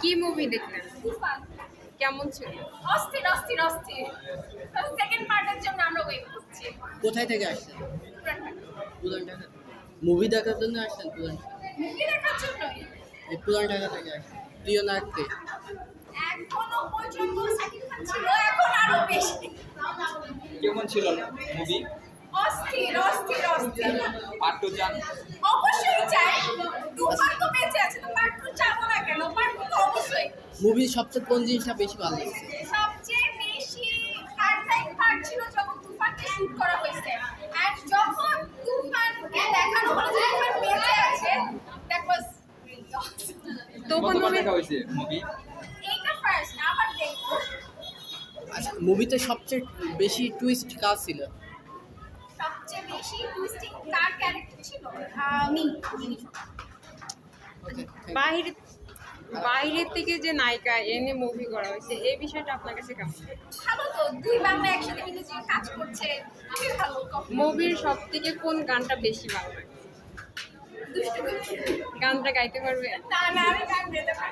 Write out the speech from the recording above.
কি মুভি দেখলেন? কেমন ছিল? অস্থির অস্থির অস্থির। সেকেন্ড পার্টের জন্য আমরা ওয়েট করছি। কোথায় থেকে আসছেন? পুরান ঢাকা মুভি দেখার জন্য আসছেন পুরান মুভি দেখার জন্যই। এই পুরান ঢাকা থেকে আসছেন। প্রিয় নায়ককে? এখনও পর্যন্ত সাকিব খান ছিল এখন আরও বেশি। কেমন ছিল মুভি অস্থির অস্থির অস্থির। পার্ট টু চান অবশ্যই চাই তুফান তো বেঁচে আছে তো পার্ট টু চাবো না কেন পার্ট টু তো মুভির সবচেয়ে কোন জিনিসটা বেশি ভালো লাগছে? সবচেয়ে বেশি হার্ডলাইন পার্ট ছিল যখন তুফানকে শুট করা হয়েছে। আর যখন তুফানকে দেখানো হলো যে তুফান বেঁচে আছে দ্যাট ওয়াজ তো কোন কতবার মুভি দেখা হয়েছে মুভি এইটা ফার্স্ট আবার দেখব। আচ্ছা মুভিতে সবচেয়ে বেশি টুইস্ট কাজ ছিল? সবচেয়ে বেশি টুইস্টিং কার ক্যারেক্টার ছিল? আমি ওকে বাইরে বাইরে থেকে যে নায়িকা এনে মুভি করা হয়েছে এই বিষয়টা আপনার কাছে কেমন ভালো তো দুই বাংলা একসাথে মিলে যে কাজ করছে মুভির সব থেকে কোন গানটা বেশি ভালো লাগে? গানটা গাইতে পারবে? না না আমি গান গাইতে পারি